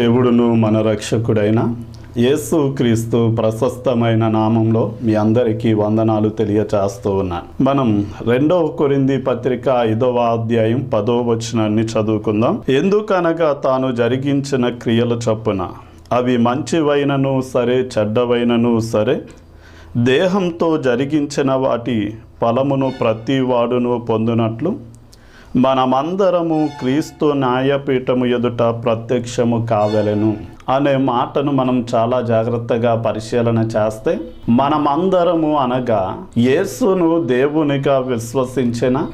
దేవుడును మన రక్షకుడైన యేసు క్రీస్తు ప్రశస్తమైన నామంలో మీ అందరికీ వందనాలు తెలియచేస్తూ ఉన్నాను. మనం రెండవ కొరింది పత్రిక ఐదవ అధ్యాయం పదో వచనాన్ని చదువుకుందాం. ఎందుకనగా తాను జరిగించిన క్రియల చొప్పున అవి మంచివైనను సరే చెడ్డవైనను సరే దేహంతో జరిగించిన వాటి ఫలమును ప్రతి వాడును పొందినట్లు మనమందరము క్రీస్తు న్యాయపీఠము ఎదుట ప్రత్యక్షము కావలెను అనే మాటను మనం చాలా జాగ్రత్తగా పరిశీలన చేస్తే మనమందరము అనగా యేసును దేవునిగా విశ్వసించిన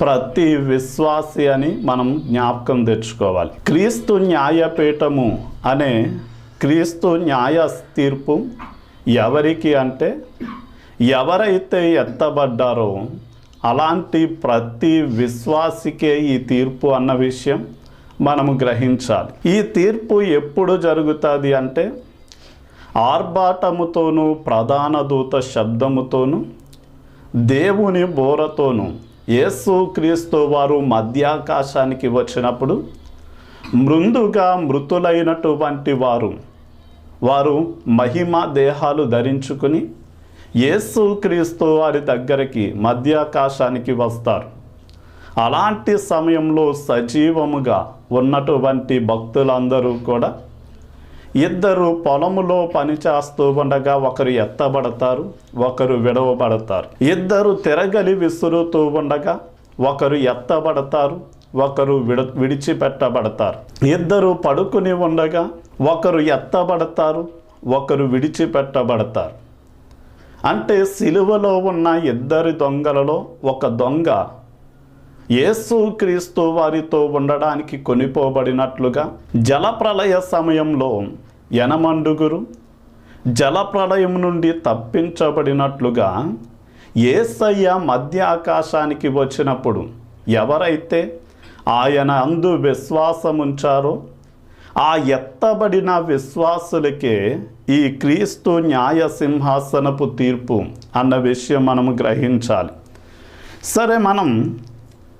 ప్రతి విశ్వాసి అని మనం జ్ఞాపకం తెచ్చుకోవాలి. క్రీస్తు న్యాయపీఠము అనే క్రీస్తు న్యాయ తీర్పు ఎవరికి అంటే ఎవరైతే ఎత్తబడ్డారో అలాంటి ప్రతి విశ్వాసికే ఈ తీర్పు అన్న విషయం మనము గ్రహించాలి. ఈ తీర్పు ఎప్పుడు జరుగుతుంది అంటే ఆర్భాటముతోనూ ప్రధాన దూత శబ్దముతోనూ దేవుని బోరతోనూ యేసుక్రీస్తు వారు మధ్యాకాశానికి వచ్చినప్పుడు మృందుగా మృతులైనటువంటి వారు వారు మహిమ దేహాలు ధరించుకుని యేసుక్రీస్తు వారి దగ్గరికి మధ్యాకాశానికి వస్తారు. అలాంటి సమయంలో సజీవముగా ఉన్నటువంటి భక్తులందరూ కూడా ఇద్దరు పొలములో పనిచేస్తూ ఉండగా ఒకరు ఎత్తబడతారు ఒకరు విడవబడతారు. ఇద్దరు తిరగలి విసురుతూ ఉండగా ఒకరు ఎత్తబడతారు ఒకరు విడ విడిచిపెట్టబడతారు. ఇద్దరు పడుకుని ఉండగా ఒకరు ఎత్తబడతారు ఒకరు విడిచిపెట్టబడతారు. అంటే సిలువలో ఉన్న ఇద్దరి దొంగలలో ఒక దొంగ యేసుక్రీస్తు వారితో ఉండడానికి కొనిపోబడినట్లుగా జలప్రలయ సమయంలో యనమండుగురు జలప్రలయం నుండి తప్పించబడినట్లుగా ఏసయ్య మధ్య ఆకాశానికి వచ్చినప్పుడు ఎవరైతే ఆయన అందు విశ్వాసముంచారో ఆ ఎత్తబడిన విశ్వాసులకే ఈ క్రీస్తు న్యాయ సింహాసనపు తీర్పు అన్న విషయం మనము గ్రహించాలి. సరే మనం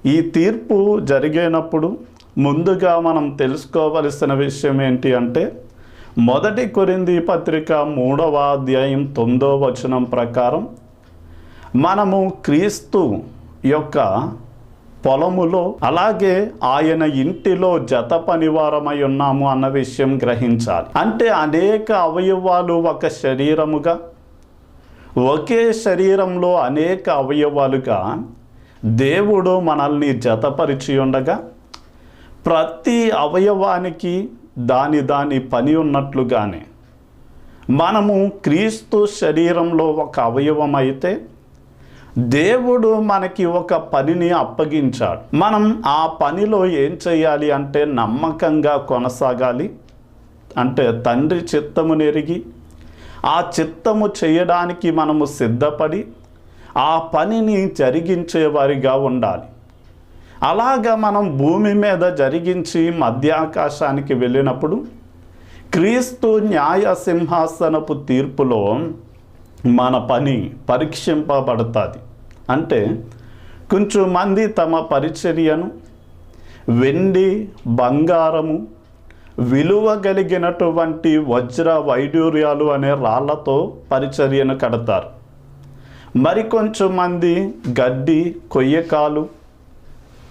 ఈ తీర్పు జరిగినప్పుడు ముందుగా మనం తెలుసుకోవలసిన విషయం ఏంటి అంటే మొదటి కొరింది పత్రిక మూడవ అధ్యాయం తొమ్మిదో వచనం ప్రకారం మనము క్రీస్తు యొక్క పొలములో అలాగే ఆయన ఇంటిలో జత పనివారమై ఉన్నాము అన్న విషయం గ్రహించాలి. అంటే అనేక అవయవాలు ఒక శరీరముగా ఒకే శరీరంలో అనేక అవయవాలుగా దేవుడు మనల్ని జతపరిచి ఉండగా ప్రతి అవయవానికి దాని దాని పని ఉన్నట్లుగానే మనము క్రీస్తు శరీరంలో ఒక అవయవం అయితే దేవుడు మనకి ఒక పనిని అప్పగించాడు. మనం ఆ పనిలో ఏం చేయాలి అంటే నమ్మకంగా కొనసాగాలి. అంటే తండ్రి చిత్తము నెరిగి ఆ చిత్తము చేయడానికి మనము సిద్ధపడి ఆ పనిని జరిగించేవారిగా ఉండాలి. అలాగా మనం భూమి మీద జరిగించి మధ్యాకాశానికి వెళ్ళినప్పుడు క్రీస్తు న్యాయ సింహాసనపు తీర్పులో మన పని పరీక్షింపబడుతుంది. అంటే కొంచెం మంది తమ పరిచర్యను వెండి బంగారము విలువ కలిగినటువంటి వజ్ర వైడూర్యాలు అనే రాళ్ళతో పరిచర్యను కడతారు. మరికొంచెం మంది గడ్డి కొయ్యకాలు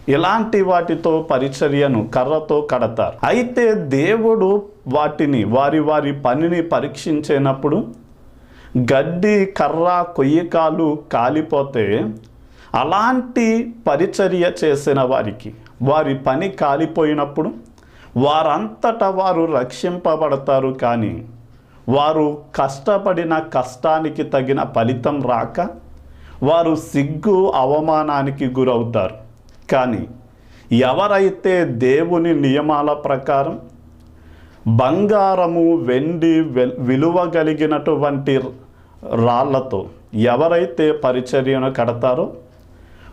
ఇలాంటి వాటితో పరిచర్యను కర్రతో కడతారు. అయితే దేవుడు వాటిని వారి వారి పనిని పరీక్షించేటప్పుడు గడ్డి కర్ర కొయ్యకాలు కాలిపోతే అలాంటి పరిచర్య చేసిన వారికి వారి పని కాలిపోయినప్పుడు వారంతటా వారు రక్షింపబడతారు కానీ వారు కష్టపడిన కష్టానికి తగిన ఫలితం రాక వారు సిగ్గు అవమానానికి గురవుతారు. కానీ ఎవరైతే దేవుని నియమాల ప్రకారం బంగారము వెండి వెల్- విలువ కలిగినటువంటి రాళ్ళతో ఎవరైతే పరిచర్యను కడతారో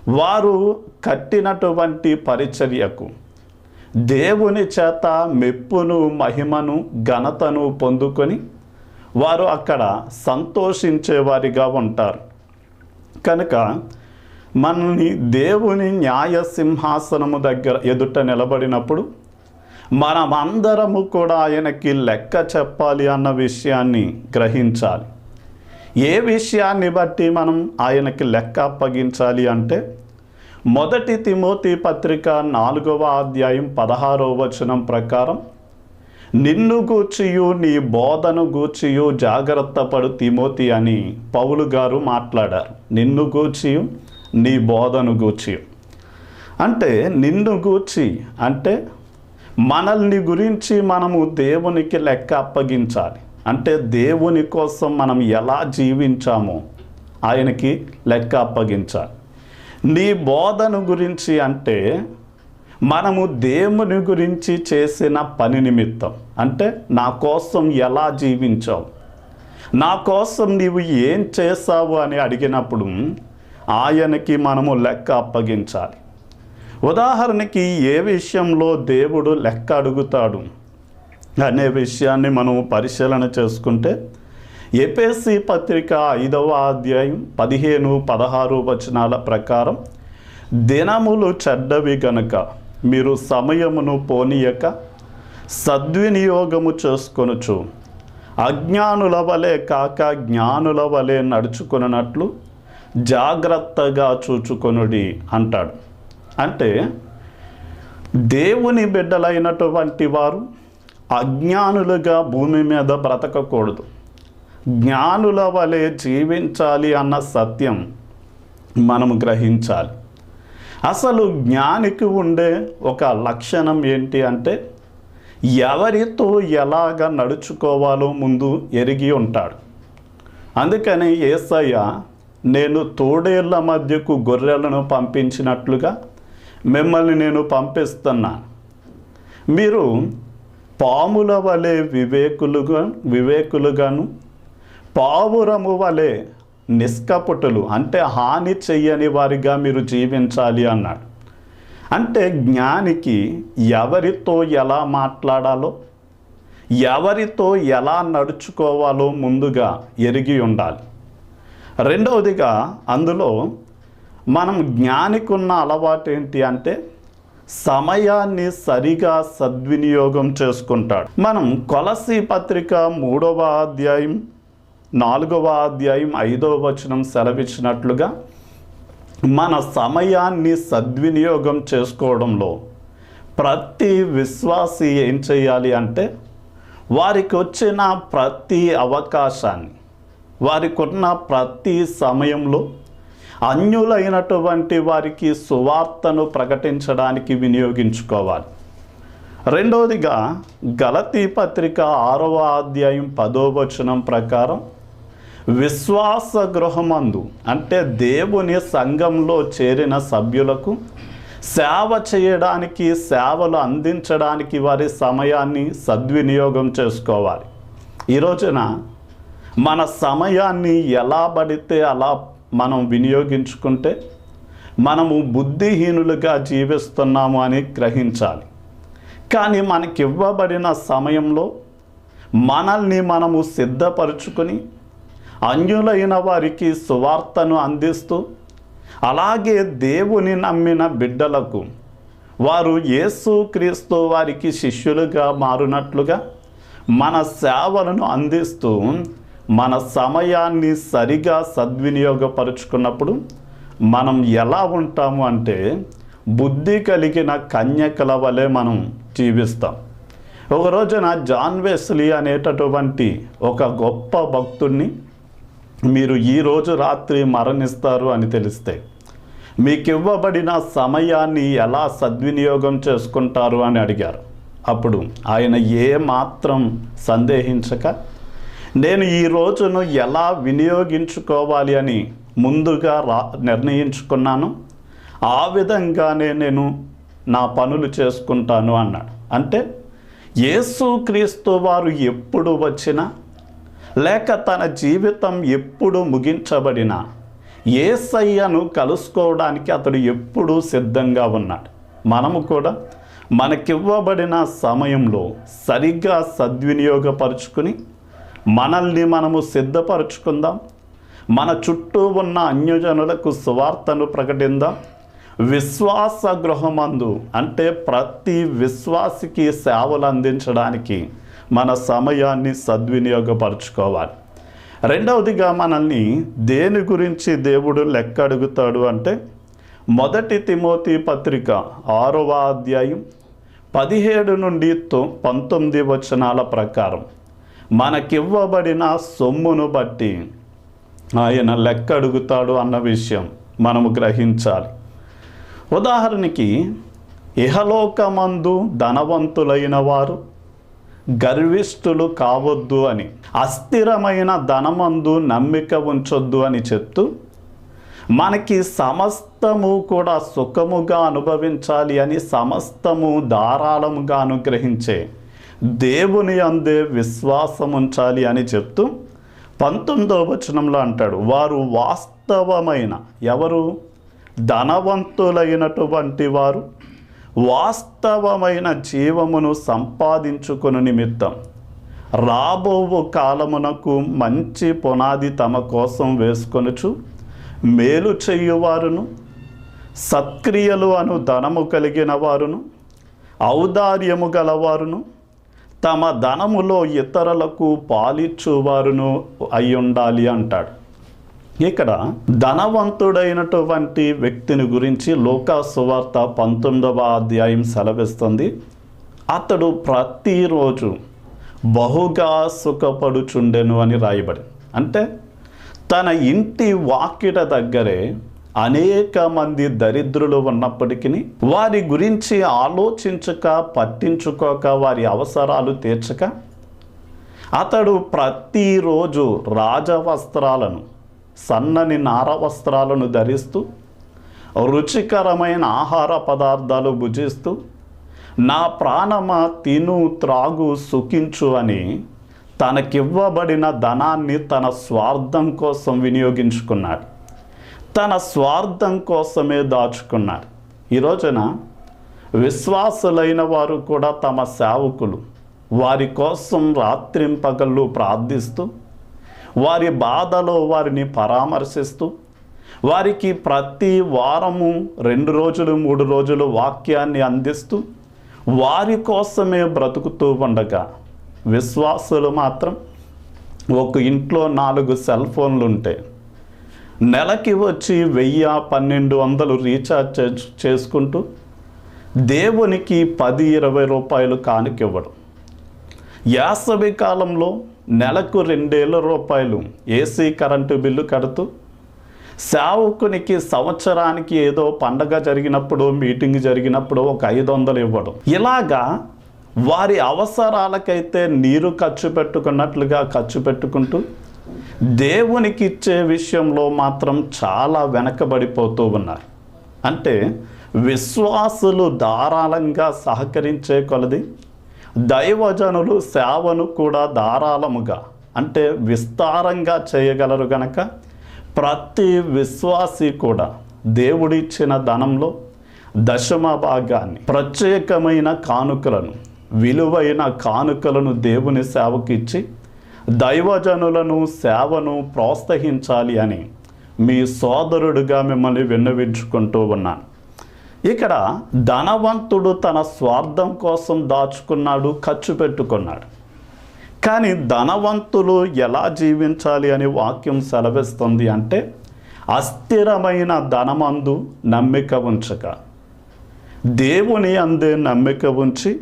వారు కట్టినటువంటి పరిచర్యకు దేవుని చేత మెప్పును మహిమను ఘనతను పొందుకొని వారు అక్కడ సంతోషించేవారిగా ఉంటారు. కనుక మనల్ని దేవుని న్యాయ సింహాసనము దగ్గర ఎదుట నిలబడినప్పుడు మనమందరము కూడా ఆయనకి లెక్క చెప్పాలి అన్న విషయాన్ని గ్రహించాలి. ఏ విషయాన్ని బట్టి మనం ఆయనకి లెక్క అప్పగించాలి అంటే మొదటి తిమోతి పత్రిక నాలుగవ అధ్యాయం పదహారవ వచనం ప్రకారం నిన్ను గూర్చియు నీ బోధను గూర్చియు జాగ్రత్త పడు తిమోతి అని పౌలు గారు మాట్లాడారు. నిన్ను గూర్చియు నీ బోధను గూర్చియు. అంటే నిన్ను గూర్చి అంటే మనల్ని గురించి మనము దేవునికి లెక్క అప్పగించాలి. అంటే దేవుని కోసం మనం ఎలా జీవించామో ఆయనకి లెక్క అప్పగించాలి. నీ బోధను గురించి అంటే మనము దేవుని గురించి చేసిన పని నిమిత్తం. అంటే నా కోసం ఎలా జీవించావు? నా కోసం నీవు ఏం చేసావు అని అడిగినప్పుడు ఆయనకి మనము లెక్క అప్పగించాలి. ఉదాహరణకి ఏ విషయంలో దేవుడు లెక్క అడుగుతాడు? అనే విషయాన్ని మనం పరిశీలన చేసుకుంటే ఎపిఎస్సి పత్రిక ఐదవ అధ్యాయం పదిహేను పదహారు వచనాల ప్రకారం దినములు చెడ్డవి గనక మీరు సమయమును పోనీయక సద్వినియోగము చేసుకొనుచు అజ్ఞానుల వలె కాక జ్ఞానుల వలె నడుచుకున్నట్లు జాగ్రత్తగా చూచుకొనుడి అంటాడు. అంటే దేవుని బిడ్డలైనటువంటి వారు అజ్ఞానులుగా భూమి మీద బ్రతకకూడదు. జ్ఞానుల వలె జీవించాలి అన్న సత్యం మనము గ్రహించాలి. అసలు జ్ఞానికి ఉండే ఒక లక్షణం ఏంటి అంటే ఎవరితో ఎలాగ నడుచుకోవాలో ముందు ఎరిగి ఉంటాడు. అందుకని ఏసయ్య నేను తోడేళ్ళ మధ్యకు గొర్రెలను పంపించినట్లుగా మిమ్మల్ని నేను పంపిస్తున్నాను. మీరు పాముల వలె వివేకులుగా వివేకులుగాను పావురము వలె నిష్కపటులు అంటే హాని చెయ్యని వారిగా మీరు జీవించాలి అన్నాడు. అంటే జ్ఞానికి ఎవరితో ఎలా మాట్లాడాలో ఎవరితో ఎలా నడుచుకోవాలో ముందుగా ఎరిగి ఉండాలి. రెండవదిగా అందులో మనం జ్ఞానికి ఉన్న అలవాటు ఏంటి అంటే సమయాన్ని సరిగా సద్వినియోగం చేసుకుంటాడు. మనం కొలసి పత్రిక మూడవ అధ్యాయం నాలుగవ అధ్యాయం ఐదవ వచనం సెలవిచ్చినట్లుగా మన సమయాన్ని సద్వినియోగం చేసుకోవడంలో ప్రతి విశ్వాసి ఏం చేయాలి అంటే వారికి వచ్చిన ప్రతి అవకాశాన్ని వారికి ఉన్న ప్రతి సమయంలో అన్యులైనటువంటి వారికి సువార్తను ప్రకటించడానికి వినియోగించుకోవాలి. రెండవదిగా గలతీ పత్రిక ఆరవ అధ్యాయం పదో వచనం ప్రకారం విశ్వాస గృహమందు అంటే దేవుని సంఘంలో చేరిన సభ్యులకు సేవ చేయడానికి సేవలు అందించడానికి వారి సమయాన్ని సద్వినియోగం చేసుకోవాలి. ఈ రోజున మన సమయాన్ని ఎలా పడితే అలా మనం వినియోగించుకుంటే మనము బుద్ధిహీనులుగా జీవిస్తున్నాము అని గ్రహించాలి. కానీ మనకివ్వబడిన సమయంలో మనల్ని మనము సిద్ధపరుచుకొని అన్యులైన వారికి సువార్తను అందిస్తూ అలాగే దేవుని నమ్మిన బిడ్డలకు వారు యేసు క్రీస్తు వారికి శిష్యులుగా మారినట్లుగా మన సేవలను అందిస్తూ మన సమయాన్ని సరిగా సద్వినియోగపరుచుకున్నప్పుడు మనం ఎలా ఉంటాము అంటే బుద్ధి కలిగిన కన్యకల వలె మనం జీవిస్తాం. ఒక రోజున జాన్ వెస్లీ అనేటటువంటి ఒక గొప్ప భక్తుణ్ణి మీరు ఈరోజు రాత్రి మరణిస్తారు అని తెలిస్తే మీకు ఇవ్వబడిన సమయాన్ని ఎలా సద్వినియోగం చేసుకుంటారు అని అడిగారు. అప్పుడు ఆయన ఏ మాత్రం సందేహించక నేను ఈ రోజును ఎలా వినియోగించుకోవాలి అని ముందుగా రా నిర్ణయించుకున్నాను. ఆ విధంగానే నేను నా పనులు చేసుకుంటాను అన్నాడు. అంటే యేసుక్రీస్తు వారు ఎప్పుడు వచ్చినా లేక తన జీవితం ఎప్పుడు ముగించబడినా ఏసయ్యను కలుసుకోవడానికి అతడు ఎప్పుడూ సిద్ధంగా ఉన్నాడు. మనము కూడా మనకివ్వబడిన సమయంలో సరిగ్గా సద్వినియోగపరుచుకుని మనల్ని మనము సిద్ధపరచుకుందాం. మన చుట్టూ ఉన్న అన్యజనులకు సువార్తను ప్రకటిందాం విశ్వాస గృహమందు అంటే ప్రతి విశ్వాసికి సేవలు అందించడానికి మన సమయాన్ని సద్వినియోగపరచుకోవాలి. రెండవదిగా మనల్ని దేని గురించి దేవుడు లెక్క అడుగుతాడు అంటే మొదటి తిమోతి పత్రిక ఆరవ అధ్యాయం పదిహేడు నుండి తొ పంతొమ్మిది వచనాల ప్రకారం. మనకివ్వబడిన సొమ్మును బట్టి ఆయన లెక్క అడుగుతాడు అన్న విషయం మనము గ్రహించాలి. ఉదాహరణకి ఇహలోకమందు ధనవంతులైన వారు గర్విష్ఠులు కావద్దు అని అస్థిరమైన ధనమందు నమ్మిక ఉంచొద్దు అని చెప్తూ మనకి సమస్తము కూడా సుఖముగా అనుభవించాలి అని సమస్తము ధారాళముగా అనుగ్రహించే దేవుని అందే విశ్వాసం ఉంచాలి అని చెప్తూ పంతొమ్మిదవ వచనంలో అంటాడు వారు వాస్తవమైన ఎవరు? ధనవంతులైనటువంటి వారు వాస్తవమైన జీవమును సంపాదించుకుని నిమిత్తం రాబోవు కాలమునకు మంచి పునాది తమ కోసం వేసుకొనుచు మేలు చేయువారును సత్క్రియలు అను ధనము కలిగిన వారును ఔదార్యము గలవారును తమ ధనములో ఇతరులకు పాలిచ్చువారును అయ్యుండాలి అంటాడు. ఇక్కడ ధనవంతుడైనటువంటి వ్యక్తిని గురించి లోకా సువార్త పంతొమ్మిదవ అధ్యాయం సెలవిస్తుంది. అతడు ప్రతిరోజు బహుగా సుఖపడుచుండెను అని రాయబడి అంటే తన ఇంటి వాకిట దగ్గరే అనేక మంది దరిద్రులు ఉన్నప్పటికీ వారి గురించి ఆలోచించక పట్టించుకోక వారి అవసరాలు తీర్చక అతడు ప్రతిరోజు రాజవస్త్రాలను సన్నని నార వస్త్రాలను ధరిస్తూ రుచికరమైన ఆహార పదార్థాలు భుజిస్తూ నా ప్రాణమ తిను త్రాగు సుఖించు అని తనకివ్వబడిన ధనాన్ని తన స్వార్థం కోసం వినియోగించుకున్నాడు. తన స్వార్థం కోసమే దాచుకున్నారు. ఈ రోజున విశ్వాసులైన వారు కూడా తమ సేవకులు. వారి కోసం రాత్రింపగళ్ళు ప్రార్థిస్తూ వారి బాధలో వారిని పరామర్శిస్తూ వారికి ప్రతి వారము రెండు రోజులు మూడు రోజులు వాక్యాన్ని అందిస్తూ వారి కోసమే బ్రతుకుతూ ఉండగా విశ్వాసులు మాత్రం ఒక ఇంట్లో నాలుగు సెల్ ఫోన్లు ఉంటాయి నెలకి వచ్చి వెయ్యి పన్నెండు వందలు రీఛార్జ్ చే- చేసుకుంటూ దేవునికి పది ఇరవై రూపాయలు కానుకివ్వడం. యాసవి కాలంలో నెలకు రెండేళ్ళ రూపాయలు ఏసీ కరెంటు బిల్లు కడుతూ సేవకునికి సంవత్సరానికి ఏదో పండగ జరిగినప్పుడు మీటింగ్ జరిగినప్పుడు ఒక ఐదు వందలు ఇవ్వడం. ఇలాగా వారి అవసరాలకైతే నీరు ఖర్చు పెట్టుకున్నట్లుగా ఖర్చు పెట్టుకుంటూ దేవునికి ఇచ్చే విషయంలో మాత్రం చాలా వెనకబడిపోతూ ఉన్నారు. అంటే విశ్వాసులు ధారాళంగా సహకరించే కొలది దైవజనులు సేవను కూడా ధారాళముగా అంటే విస్తారంగా చేయగలరు గనక ప్రతి విశ్వాసి కూడా దేవుడిచ్చిన ధనంలో దశమ భాగాన్ని ప్రత్యేకమైన కానుకలను విలువైన కానుకలను దేవుని సేవకిచ్చి దైవజనులను సేవను ప్రోత్సహించాలి అని మీ సోదరుడుగా మిమ్మల్ని విన్నవించుకుంటూ ఉన్నాను. ఇక్కడ ధనవంతుడు తన స్వార్థం కోసం దాచుకున్నాడు ఖర్చు పెట్టుకున్నాడు. కానీ ధనవంతులు ఎలా జీవించాలి అని వాక్యం సెలవిస్తుంది అంటే అస్థిరమైన ధనమందు నమ్మిక ఉంచక దేవుని అందే నమ్మిక ఉంచి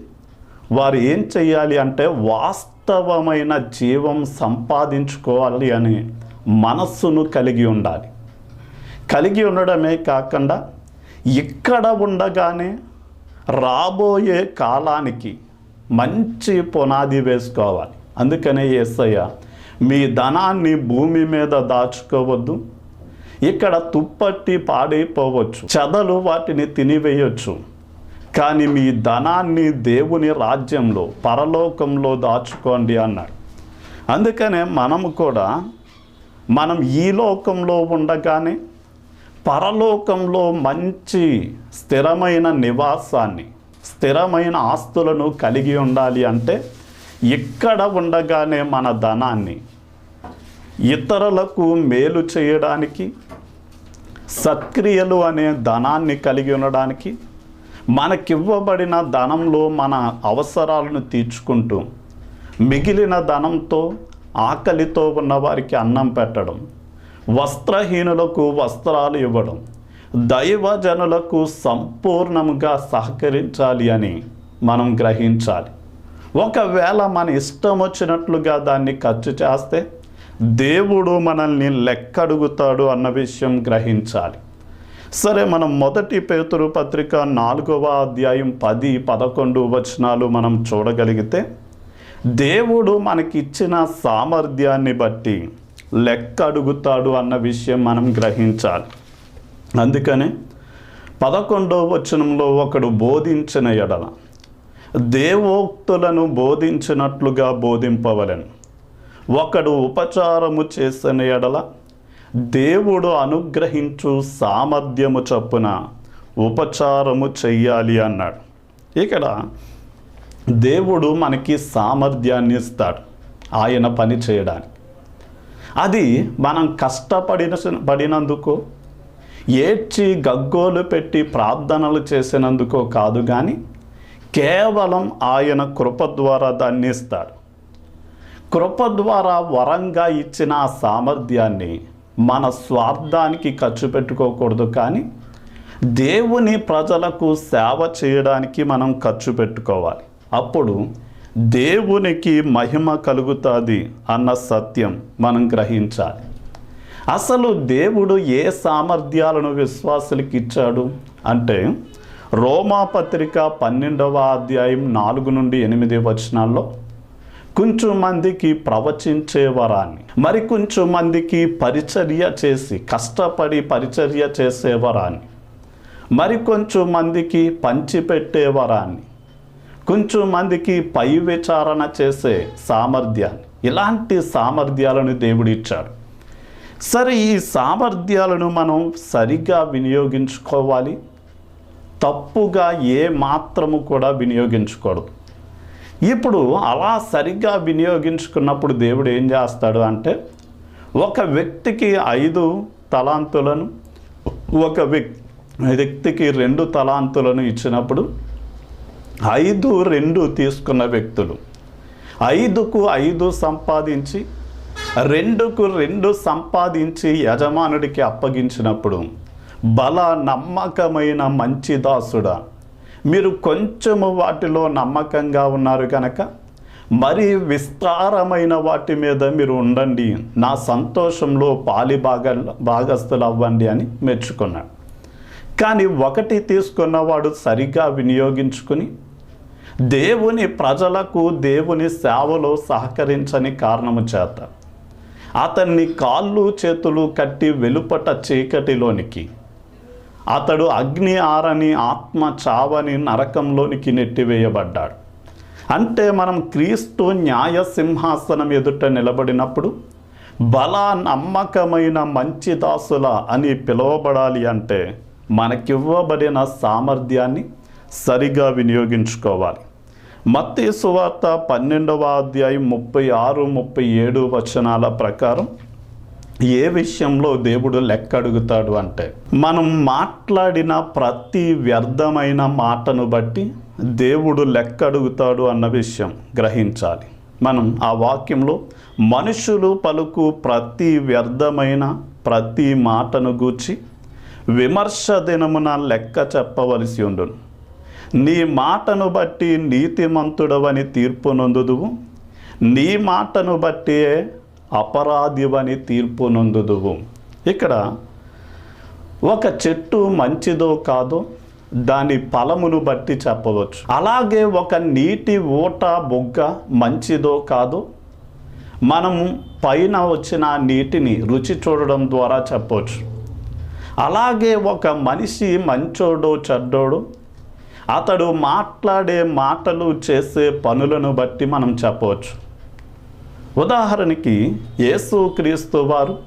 వారు ఏం చేయాలి అంటే వాస్తవమైన జీవం సంపాదించుకోవాలి అని మనస్సును కలిగి ఉండాలి. కలిగి ఉండడమే కాకుండా ఇక్కడ ఉండగానే రాబోయే కాలానికి మంచి పునాది వేసుకోవాలి. అందుకనే యేసయ్య మీ ధనాన్ని భూమి మీద దాచుకోవద్దు. ఇక్కడ తుప్పట్టి పాడైపోవచ్చు. చెదలు వాటిని తినివేయొచ్చు. కానీ మీ ధనాన్ని దేవుని రాజ్యంలో పరలోకంలో దాచుకోండి అన్నాడు. అందుకనే మనము కూడా మనం ఈ లోకంలో ఉండగానే పరలోకంలో మంచి స్థిరమైన నివాసాన్ని స్థిరమైన ఆస్తులను కలిగి ఉండాలి అంటే ఇక్కడ ఉండగానే మన ధనాన్ని ఇతరులకు మేలు చేయడానికి సత్క్రియలు అనే ధనాన్ని కలిగి ఉండడానికి మనకివ్వబడిన ధనంలో మన అవసరాలను తీర్చుకుంటూ మిగిలిన ధనంతో ఆకలితో ఉన్న వారికి అన్నం పెట్టడం వస్త్రహీనులకు వస్త్రాలు ఇవ్వడం దైవజనులకు సంపూర్ణంగా సహకరించాలి అని మనం గ్రహించాలి. ఒకవేళ మన ఇష్టం వచ్చినట్లుగా దాన్ని ఖర్చు చేస్తే దేవుడు మనల్ని లెక్కడుగుతాడు అన్న విషయం గ్రహించాలి. సరే మనం మొదటి పేతురు పత్రిక నాలుగవ అధ్యాయం పది పదకొండు వచనాలు మనం చూడగలిగితే దేవుడు మనకిచ్చిన సామర్థ్యాన్ని బట్టి లెక్క అడుగుతాడు అన్న విషయం మనం గ్రహించాలి. అందుకనే పదకొండో వచనంలో ఒకడు బోధించిన ఎడల దేవోక్తులను బోధించినట్లుగా బోధింపవలెను. ఒకడు ఉపచారము చేసిన ఎడల దేవుడు అనుగ్రహించు సామర్థ్యము చొప్పున ఉపచారము చెయ్యాలి అన్నాడు. ఇక్కడ దేవుడు మనకి సామర్థ్యాన్ని ఇస్తాడు ఆయన పని చేయడానికి. అది మనం కష్టపడిన పడినందుకో ఏడ్చి గగ్గోలు పెట్టి ప్రార్థనలు చేసినందుకో కాదు కానీ కేవలం ఆయన కృప ద్వారా దాన్ని ఇస్తాడు. కృప ద్వారా వరంగా ఇచ్చిన ఆ సామర్థ్యాన్ని మన స్వార్థానికి ఖర్చు పెట్టుకోకూడదు కానీ దేవుని ప్రజలకు సేవ చేయడానికి మనం ఖర్చు పెట్టుకోవాలి. అప్పుడు దేవునికి మహిమ కలుగుతుంది అన్న సత్యం మనం గ్రహించాలి. అసలు దేవుడు ఏ సామర్థ్యాలను విశ్వాసులకు ఇచ్చాడు? అంటే రోమాపత్రిక పన్నెండవ అధ్యాయం నాలుగు నుండి ఎనిమిది వచనాల్లో కొంచెం మందికి ప్రవచించే వరాన్ని మరి కొంచెం మందికి పరిచర్య చేసి కష్టపడి పరిచర్య చేసే వరాన్ని మరి కొంచెం మందికి పంచిపెట్టే వరాన్ని కొంచెం మందికి పై విచారణ చేసే సామర్థ్యాన్ని. ఇలాంటి సామర్థ్యాలను దేవుడు ఇచ్చాడు సరే ఈ సామర్థ్యాలను మనం సరిగ్గా వినియోగించుకోవాలి. తప్పుగా ఏ మాత్రము కూడా వినియోగించకూడదు. ఇప్పుడు అలా సరిగ్గా వినియోగించుకున్నప్పుడు దేవుడు ఏం చేస్తాడు అంటే ఒక వ్యక్తికి ఐదు తలాంతులను ఒక వ్యక్తికి రెండు తలాంతులను ఇచ్చినప్పుడు ఐదు రెండు తీసుకున్న వ్యక్తులు. ఐదుకు ఐదు సంపాదించి రెండుకు రెండు సంపాదించి యజమానుడికి అప్పగించినప్పుడు బల నమ్మకమైన మంచి దాసుడా. మీరు కొంచెము వాటిలో నమ్మకంగా ఉన్నారు కనుక మరి విస్తారమైన వాటి మీద మీరు ఉండండి. నా సంతోషంలో పాలి భాగ భాగస్థులు అవ్వండి అని మెచ్చుకున్నాడు. కానీ ఒకటి తీసుకున్నవాడు సరిగ్గా వినియోగించుకుని దేవుని ప్రజలకు దేవుని సేవలో సహకరించని కారణము చేత అతన్ని కాళ్ళు చేతులు కట్టి వెలుపట చీకటిలోనికి అతడు అగ్ని ఆరని ఆత్మ చావని నరకంలోనికి నెట్టివేయబడ్డాడు. అంటే మనం క్రీస్తు న్యాయ సింహాసనం ఎదుట నిలబడినప్పుడు బల నమ్మకమైన మంచి దాసుల అని పిలువబడాలి అంటే మనకివ్వబడిన సామర్థ్యాన్ని సరిగా వినియోగించుకోవాలి. మత్తి సువార్త పన్నెండవ అధ్యాయం ముప్పై ఆరు ముప్పై ఏడు వచనాల ప్రకారం ఏ విషయంలో దేవుడు లెక్క అడుగుతాడు అంటే మనం మాట్లాడిన ప్రతి వ్యర్థమైన మాటను బట్టి దేవుడు లెక్క అడుగుతాడు అన్న విషయం గ్రహించాలి. మనం ఆ వాక్యంలో మనుషులు పలుకు ప్రతి వ్యర్థమైన ప్రతి మాటను గూర్చి విమర్శ దినమున లెక్క చెప్పవలసి ఉండును. నీ మాటను బట్టి నీతిమంతుడవని తీర్పు నొందుదువు. నీ మాటను బట్టి అపరాధివని తీర్పు నొందుదువు ఇక్కడ ఒక చెట్టు మంచిదో కాదో దాని ఫలమును బట్టి చెప్పవచ్చు. అలాగే ఒక నీటి ఊట బొగ్గ మంచిదో కాదో మనం పైన వచ్చిన నీటిని రుచి చూడడం ద్వారా చెప్పవచ్చు. అలాగే ఒక మనిషి మంచోడో చెడ్డోడో అతడు మాట్లాడే మాటలు చేసే పనులను బట్టి మనం చెప్పవచ్చు. ఉదాహరణకి యేసుక్రీస్తు వారు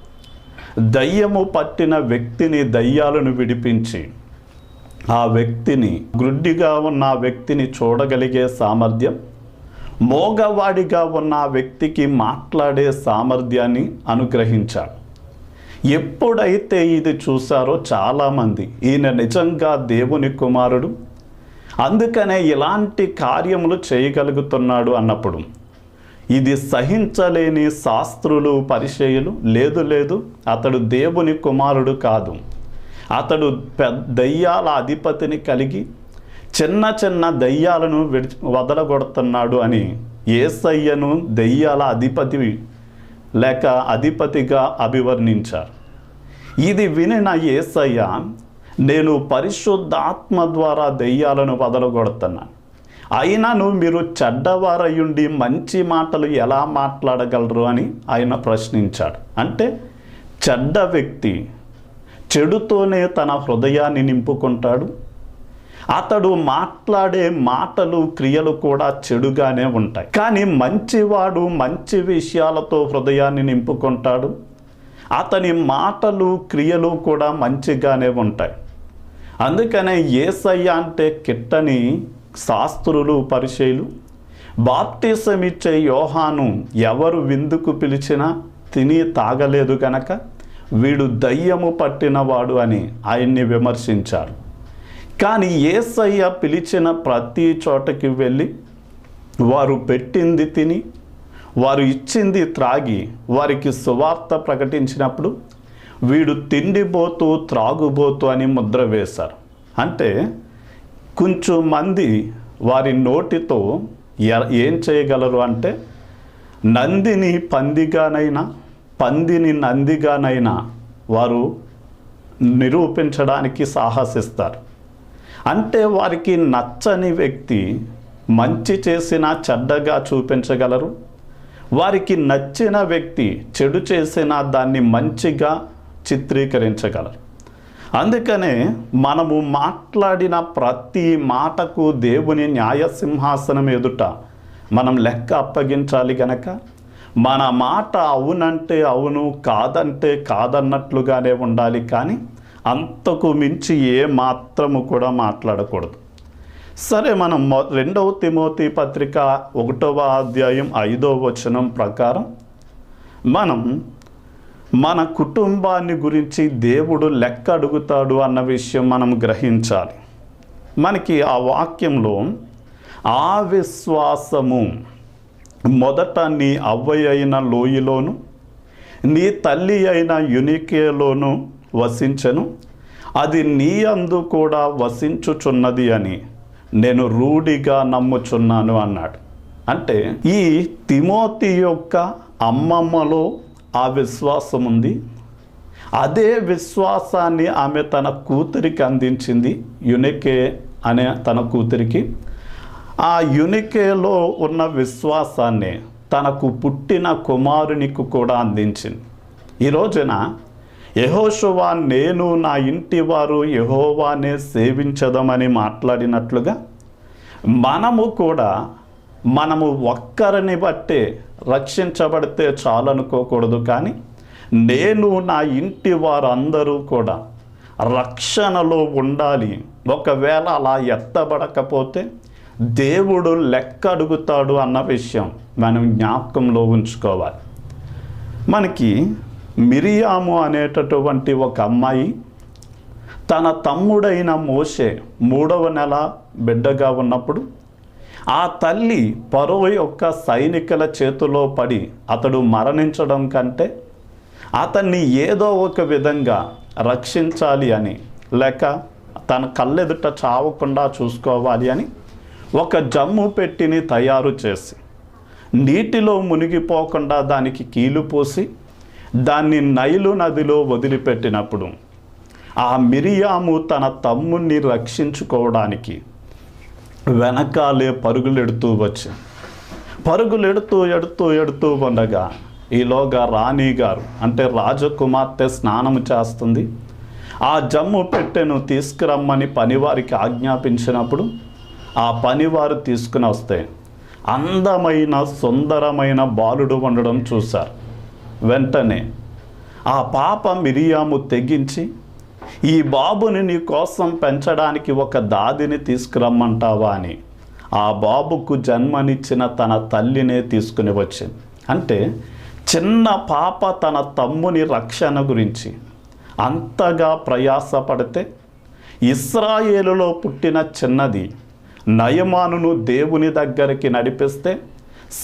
దయ్యము పట్టిన వ్యక్తిని దయ్యాలను విడిపించి ఆ వ్యక్తిని గ్రుడ్డిగా ఉన్న ఆ వ్యక్తిని చూడగలిగే సామర్థ్యం మోగవాడిగా ఉన్న ఆ వ్యక్తికి మాట్లాడే సామర్థ్యాన్ని అనుగ్రహించాడు. ఎప్పుడైతే ఇది చూశారో చాలామంది ఈయన నిజంగా దేవుని కుమారుడు అందుకనే ఇలాంటి కార్యములు చేయగలుగుతున్నాడు అన్నప్పుడు ఇది సహించలేని శాస్త్రులు పరిచయులు లేదు లేదు అతడు దేవుని కుమారుడు కాదు. అతడు పెద్ద దయ్యాల అధిపతిని కలిగి చిన్న చిన్న దయ్యాలను విడిచి వదలగొడుతున్నాడు అని ఏసయ్యను దయ్యాల అధిపతి లేక అధిపతిగా అభివర్ణించారు. ఇది వినిన ఏసయ్య నేను పరిశుద్ధాత్మ ద్వారా దెయ్యాలను వదలగొడుతున్నాను. అయినను మీరు చెడ్డవారయుండి మంచి మాటలు ఎలా మాట్లాడగలరు అని ఆయన ప్రశ్నించాడు. అంటే చెడ్డ వ్యక్తి చెడుతోనే తన హృదయాన్ని నింపుకుంటాడు. అతడు మాట్లాడే మాటలు క్రియలు కూడా చెడుగానే ఉంటాయి. కానీ మంచివాడు మంచి విషయాలతో హృదయాన్ని నింపుకుంటాడు. అతని మాటలు క్రియలు కూడా మంచిగానే ఉంటాయి. అందుకనే ఏసయ్య అంటే కిట్టని శాస్త్రులు పరిచయులు బాప్తీసమిచ్చే యోహాను ఎవరు విందుకు పిలిచినా తిని తాగలేదు గనక వీడు దయ్యము పట్టినవాడు అని ఆయన్ని విమర్శించారు. కానీ ఏసయ్య పిలిచిన ప్రతి చోటకి వెళ్ళి వారు పెట్టింది తిని వారు ఇచ్చింది త్రాగి వారికి సువార్త ప్రకటించినప్పుడు వీడు తిండిపోతూ త్రాగుబోతూ అని ముద్ర వేశారు. అంటే కొంచెం మంది వారి నోటితో ఏం చేయగలరు అంటే నందిని పందిగానైనా పందిని నందిగానైనా వారు నిరూపించడానికి సాహసిస్తారు. అంటే వారికి నచ్చని వ్యక్తి మంచి చేసినా చెడ్డగా చూపించగలరు. వారికి నచ్చిన వ్యక్తి చెడు చేసినా దాన్ని మంచిగా చిత్రీకరించగలరు. అందుకనే మనము మాట్లాడిన ప్రతి మాటకు దేవుని న్యాయసింహాసనం ఎదుట మనం లెక్క అప్పగించాలి గనక మన మాట అవునంటే అవును కాదంటే కాదన్నట్లుగానే ఉండాలి కానీ అంతకు మించి ఏ మాత్రము కూడా మాట్లాడకూడదు. సరే మనం రెండవ తిమోతి పత్రిక ఒకటవ అధ్యాయం ఐదవ వచనం ప్రకారం మనం మన కుటుంబాన్ని గురించి దేవుడు లెక్క అడుగుతాడు అన్న విషయం మనం గ్రహించాలి. మనకి ఆ వాక్యంలో ఆ విశ్వాసము మొదట నీ అవ్వయ్య అయిన లోయలోను నీ తల్లి అయిన యునికేలోను వసించను. అది నీ అందు కూడా వసించుచున్నది అని నేను రూఢిగా నమ్ముచున్నాను అన్నాడు. అంటే ఈ తిమోతి యొక్క అమ్మమ్మలో ఆ విశ్వాసం ఉంది అదే విశ్వాసాన్ని ఆమె తన కూతురికి అందించింది యునికే అనే తన కూతురికి. ఆ యునికేలో ఉన్న విశ్వాసాన్ని తనకు పుట్టిన కుమారునికి కూడా అందించింది. ఈ రోజున యహోషువా నేను నా ఇంటి వారు యహోవానే సేవించదమని మాట్లాడినట్లుగా మనము కూడా మనము ఒక్కరిని బట్టే రక్షించబడితే చాలనుకోకూడదు కానీ నేను నా ఇంటి వారందరూ కూడా రక్షణలో ఉండాలి. ఒకవేళ అలా ఎత్తబడకపోతే దేవుడు లెక్క అడుగుతాడు అన్న విషయం మనం జ్ఞాపకంలో ఉంచుకోవాలి. మనకి మిరియాము అనేటటువంటి ఒక అమ్మాయి తన తమ్ముడైన మోసే మూడవ నెల బిడ్డగా ఉన్నప్పుడు ఆ తల్లి పరువు యొక్క సైనికుల చేతిలో పడి అతడు మరణించడం కంటే అతన్ని ఏదో ఒక విధంగా రక్షించాలి అని లేక తన కళ్ళెదుట చావకుండా చూసుకోవాలి అని ఒక జమ్ము పెట్టిని తయారు చేసి నీటిలో మునిగిపోకుండా దానికి కీలు పోసి దాన్ని నైలు నదిలో వదిలిపెట్టినప్పుడు ఆ మిరియాము తన తమ్ముణ్ణి రక్షించుకోవడానికి వెనకాలే పరుగులెడుతూ వచ్చి. పరుగులెడుతూ ఎడుతూ ఎడుతూ ఉండగా ఈలోగా రాణి గారు అంటే రాజకుమార్తె స్నానము చేస్తుంది. ఆ జమ్ము పెట్టెను తీసుకురమ్మని పనివారికి ఆజ్ఞాపించినప్పుడు ఆ పనివారు తీసుకుని వస్తే అందమైన సుందరమైన బాలుడు ఉండడం చూశారు. వెంటనే ఆ పాప మిరియాము తెగించి ఈ బాబుని నీ కోసం పెంచడానికి ఒక దాదిని తీసుకురమ్మంటావా అని. ఆ బాబుకు జన్మనిచ్చిన తన తల్లినే తీసుకుని వచ్చింది. అంటే చిన్న పాప తన తమ్ముని రక్షణ గురించి. అంతగా ప్రయాసపడితే ఇస్రాయేలులో పుట్టిన చిన్నది నయమానును దేవుని దగ్గరికి నడిపిస్తే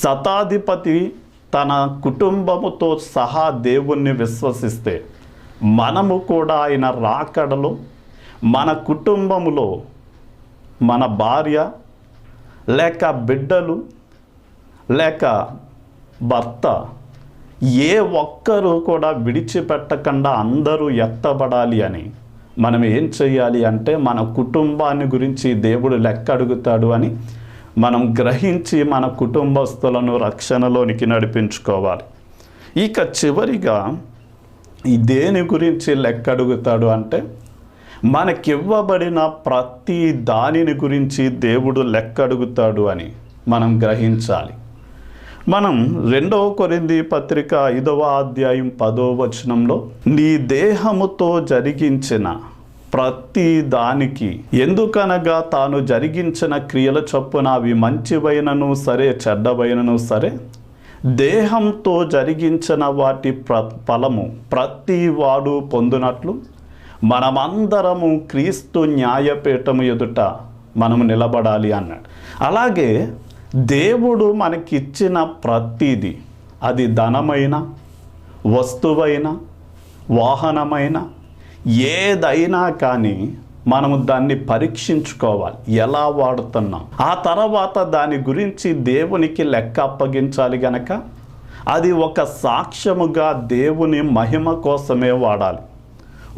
శతాధిపతి తన కుటుంబముతో సహా దేవుణ్ణి విశ్వసిస్తే. మనము కూడా ఆయన రాకడలో మన కుటుంబములో మన భార్య లేక బిడ్డలు లేక భర్త ఏ ఒక్కరూ కూడా విడిచిపెట్టకుండా అందరూ ఎత్తబడాలి అని మనం ఏం చేయాలి అంటే మన కుటుంబాన్ని గురించి దేవుడు లెక్క అడుగుతాడు అని మనం గ్రహించి మన కుటుంబస్తులను రక్షణలోనికి నడిపించుకోవాలి. ఇక చివరిగా దేని గురించి లెక్క అడుగుతాడు అంటే మనకివ్వబడిన ప్రతి దానిని గురించి దేవుడు లెక్క అడుగుతాడు అని మనం గ్రహించాలి. మనం రెండవ కొరింది పత్రిక ఐదవ అధ్యాయం పదో వచనంలో నీ దేహముతో జరిగించిన ప్రతి దానికి ఎందుకనగా తాను జరిగించిన క్రియల చొప్పున అవి మంచివైనను సరే చెడ్డవైనను సరే దేహంతో జరిగించిన వాటి ప్ర ఫలము ప్రతి వాడు పొందినట్లు మనమందరము క్రీస్తు న్యాయపీఠము ఎదుట మనము నిలబడాలి అన్నాడు. అలాగే దేవుడు మనకిచ్చిన ప్రతిదీ అది ధనమైన వస్తువైన వాహనమైన ఏదైనా కానీ మనము దాన్ని పరీక్షించుకోవాలి. ఎలా వాడుతున్నాం? ఆ తర్వాత దాని గురించి దేవునికి లెక్క అప్పగించాలి గనక అది ఒక సాక్ష్యముగా దేవుని మహిమ కోసమే వాడాలి.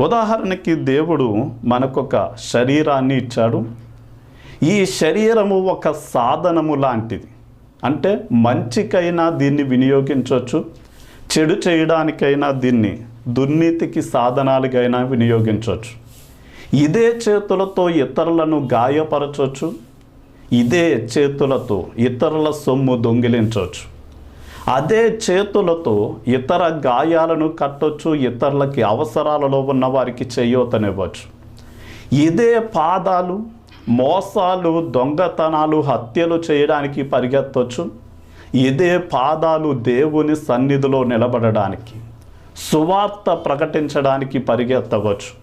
ఉదాహరణకి దేవుడు మనకొక శరీరాన్ని ఇచ్చాడు. ఈ శరీరము ఒక సాధనము లాంటిది. అంటే మంచికైనా దీన్ని వినియోగించవచ్చు చెడు చేయడానికైనా దీన్ని దుర్నీతికి సాధనాలకైనా వినియోగించవచ్చు. ఇదే చేతులతో ఇతరులను గాయపరచవచ్చు ఇదే చేతులతో ఇతరుల సొమ్ము దొంగిలించవచ్చు అదే చేతులతో ఇతర గాయాలను కట్టొచ్చు ఇతరులకి అవసరాలలో ఉన్న వారికి చేయూతనివ్వచ్చు. ఇదే పాదాలు మోసాలు దొంగతనాలు హత్యలు చేయడానికి పరిగెత్తవచ్చు ఇదే పాదాలు దేవుని సన్నిధిలో నిలబడడానికి సువార్త ప్రకటించడానికి పరిగెత్తవచ్చు.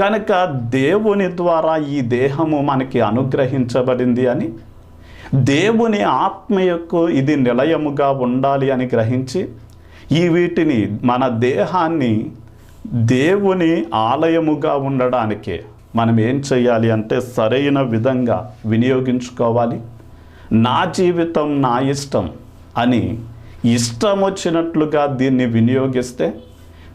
కనుక దేవుని ద్వారా ఈ దేహము మనకి అనుగ్రహించబడింది అని దేవుని ఆత్మయకు ఇది నిలయముగా ఉండాలి అని గ్రహించి ఈ వీటిని మన దేహాన్ని దేవుని ఆలయముగా ఉండడానికి మనం ఏం చేయాలి అంటే సరైన విధంగా వినియోగించుకోవాలి. నా జీవితం నా ఇష్టం అని ఇష్టం వచ్చినట్లుగా దీన్ని వినియోగిస్తే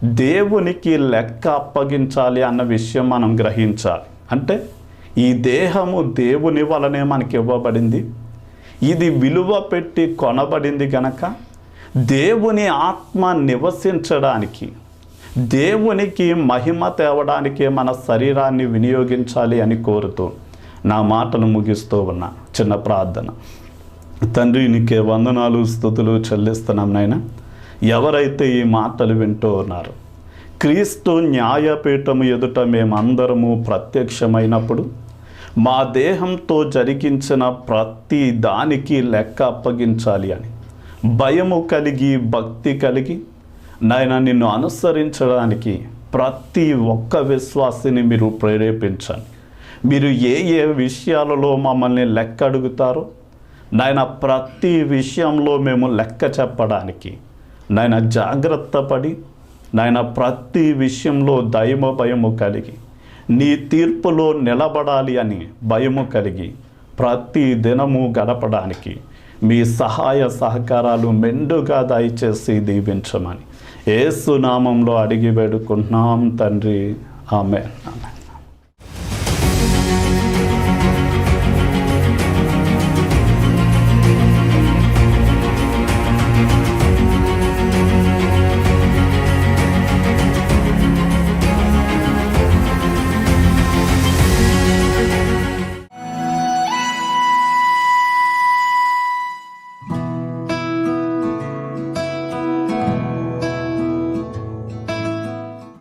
దేవునికి లెక్క అప్పగించాలి అన్న విషయం మనం గ్రహించాలి. అంటే ఈ దేహము దేవుని వలనే మనకి ఇవ్వబడింది. ఇది విలువ పెట్టి కొనబడింది గనక దేవుని ఆత్మ నివసించడానికి దేవునికి మహిమ తేవడానికే మన శరీరాన్ని వినియోగించాలి అని కోరుతూ నా మాటను ముగిస్తూ ఉన్నా. చిన్న ప్రార్థన. తండ్రి నీకే వందనాలు స్థుతులు చెల్లిస్తున్నాం నాయన. ఎవరైతే ఈ మాటలు వింటూ ఉన్నారు క్రీస్తు న్యాయపీఠము ఎదుట మేమందరము ప్రత్యక్షమైనప్పుడు మా దేహంతో జరిగించిన ప్రతి దానికి లెక్క అప్పగించాలి అని భయము కలిగి భక్తి కలిగి నాయన నిన్ను అనుసరించడానికి ప్రతి ఒక్క విశ్వాసిని మీరు ప్రేరేపించండి. మీరు ఏ ఏ విషయాలలో మమ్మల్ని లెక్క అడుగుతారో నాయన ప్రతి విషయంలో మేము లెక్క చెప్పడానికి నాయన జాగ్రత్త పడి నాయన ప్రతి విషయంలో దయము భయము కలిగి నీ తీర్పులో నిలబడాలి అని భయము కలిగి ప్రతి దినము గడపడానికి మీ సహాయ సహకారాలు మెండుగా దయచేసి దీవించమని. ఏసునామంలో అడిగి వేడుకుంటున్నాం తండ్రి. ఆమె ఆమె